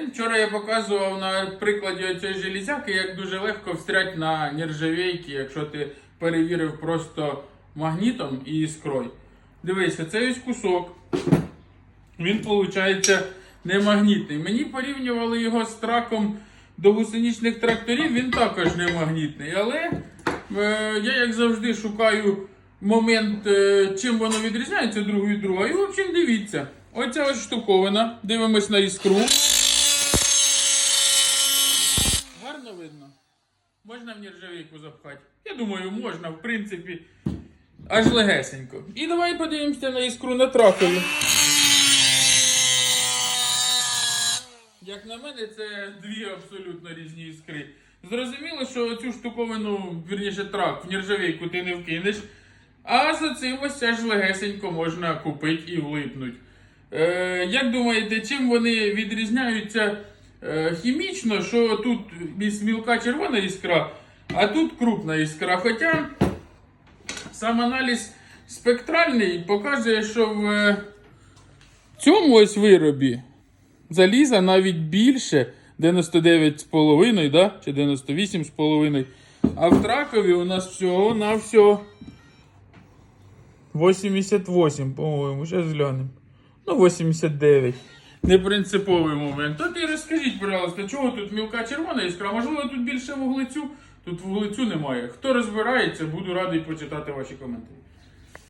Вчора я показував на прикладі цієї железяки, як дуже легко встрять на нержавейки, якщо ти перевірив просто магнітом і іскрою. Дивися, цей ось кусок. Він, виходить, не магнітний. Мені порівнювали його з траком до гусеничних тракторів, він також не магнітний. Але е, я, як завжди, шукаю момент, е, чим воно відрізняється друг від друга. І, в общем, дивіться. Оця ось штуковина. Дивимось на іскру. Гарно видно. Можна в нержавійку запхати? Я думаю, можна, в принципі, аж легесенько. І давай подивимося на іскру на тракові. Як на мене, це дві абсолютно різні іскри. Зрозуміло, що цю штуковину, вірніше трак, в нержавійку ти не вкинеш. А за цим ось аж легесенько можна купити і влипнуть. Е, як думаєте, чим вони відрізняються хімічно, що тут мілка червона іскра, а тут крупна іскра. Хоча сам аналіз спектральний показує, що в е, цьому ось виробі заліза навіть більше 99,5, да? чи 98,5. А в тракові у нас всього на всього 88, по-моєму, зараз глянемо. Ну, 89. Непринциповий момент. То ти розкажіть, будь ласка, чого тут мілка червона іскра? Можливо, тут більше вуглецю? Тут вуглецю немає. Хто розбирається, буду радий почитати ваші коментарі.